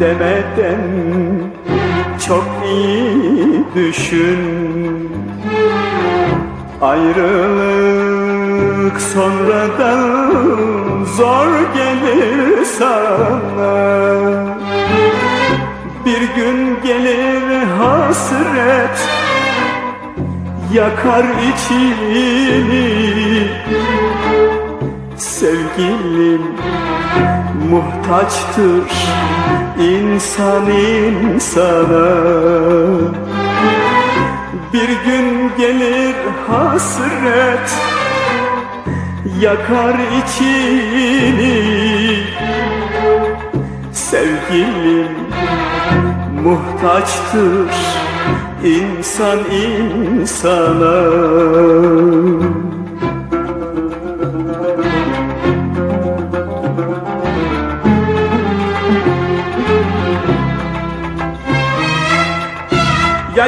demeden çok iyi düşün. Ayrılık sonradan zor gelir sana. Bir gün gelir hasret yakar içini Sevgilim muhtaçtır insan insana. Bir gün gelir hasret yakar içini. Sevgilim muhtaçtır insan insana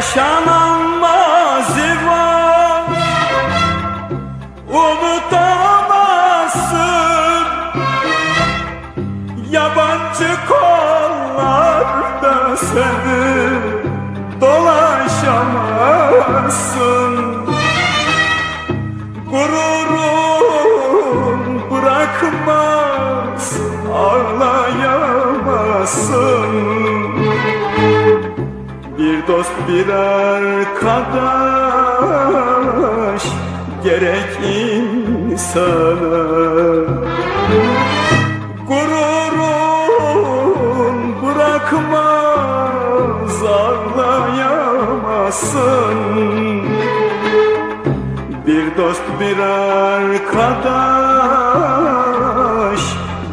Yaşanan mazi var Unutamazsın Yabancı kollarda seni dolaşamazsın dost bir arkadaş gerek insana. Gururun bırakmaz ağlayamazsın. Bir dost bir arkadaş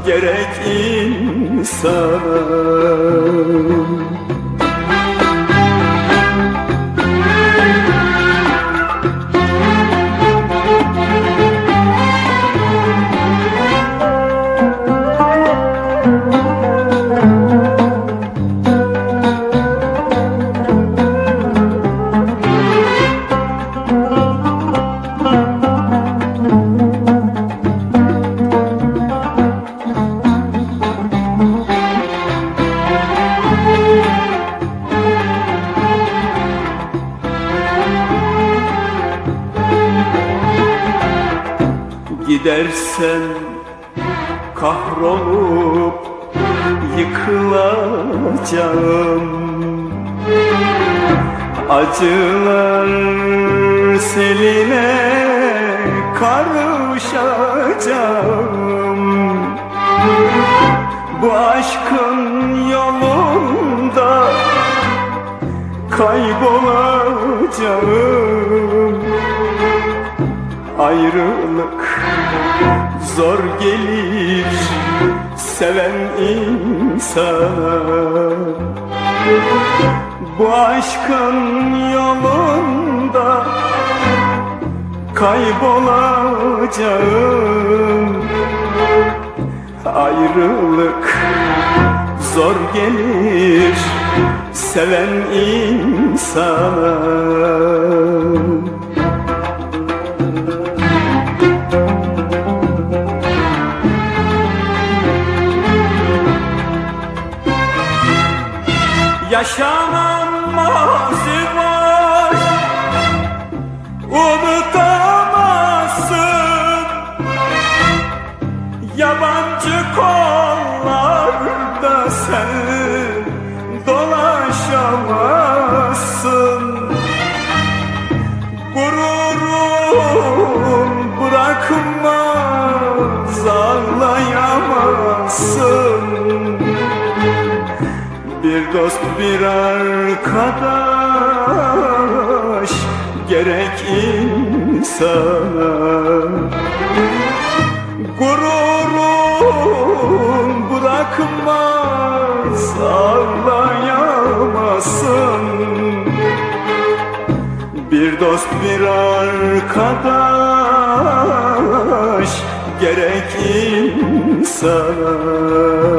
gerek insana Gidersen kahrolup yıkılacağım. Acılar seline karışacağım. Bu aşkın yolunda kaybolacağım. Ayrılık zor gelir seven insana Bu aşkın yolunda kaybolacağım. Ayrılık zor gelir seven insana Yaşanan bir dost bir arkadaş gerek insana Gururun bırakmaz ağlayamazsın Bir dost bir arkadaş gerek insana